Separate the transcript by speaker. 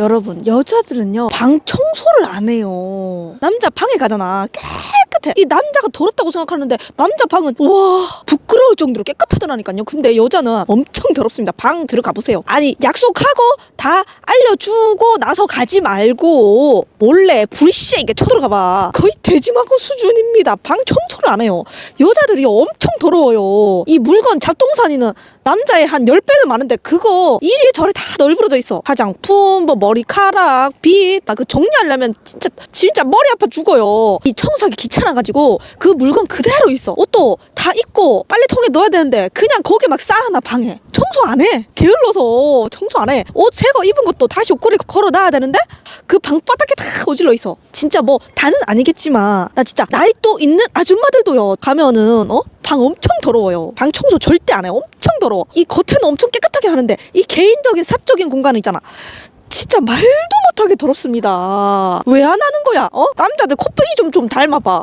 Speaker 1: 여러분 여자들은요 방 청소를 안 해요. 남자 방에 가잖아. 깨끗해. 이 남자가 더럽다고 생각하는데 남자 방은 와 부끄러울 정도로 깨끗하더라니까요. 근데 여자는 엄청 더럽습니다. 방 들어가 보세요. 아니 약속하고 다 알려주고 나서 가지 말고 몰래 불시에게 쳐들어가 봐. 거의 돼지마구 수준입니다. 방 청소를 안 해요. 여자들이 엄청 더러워요. 이 물건 잡동사니는 남자의 한 10배는 많은데 그거 이리 저리 다 널브러져 있어. 화장품 뭐 머리카락 빗 나 그 정리하려면 진짜 진짜 머리 아파 죽어요. 이 청소하기 귀찮아가지고 그 물건 그대로 있어. 옷도 다 입고 빨래통에 넣어야 되는데 그냥 거기 막 쌓아놔 방에 청소 안 해. 게을러서 청소 안 해 옷 새거 입은 것도 다시 옷걸이 걸어 놔야 되는데 그 방바닥에 다 어질러 있어. 진짜 뭐 다는 아니겠지만 나 진짜 나이 또 있는 아줌마들도요. 가면은 어? 방 엄청 더러워요. 방 청소 절대 안 해. 엄청 더러워. 이 겉에는 엄청 깨끗하게 하는데 이 개인적인 사적인 공간 있잖아. 진짜 말도 못하게 더럽습니다. 왜 안 하는 거야? 어? 남자들 코빼기 좀 좀 닮아봐.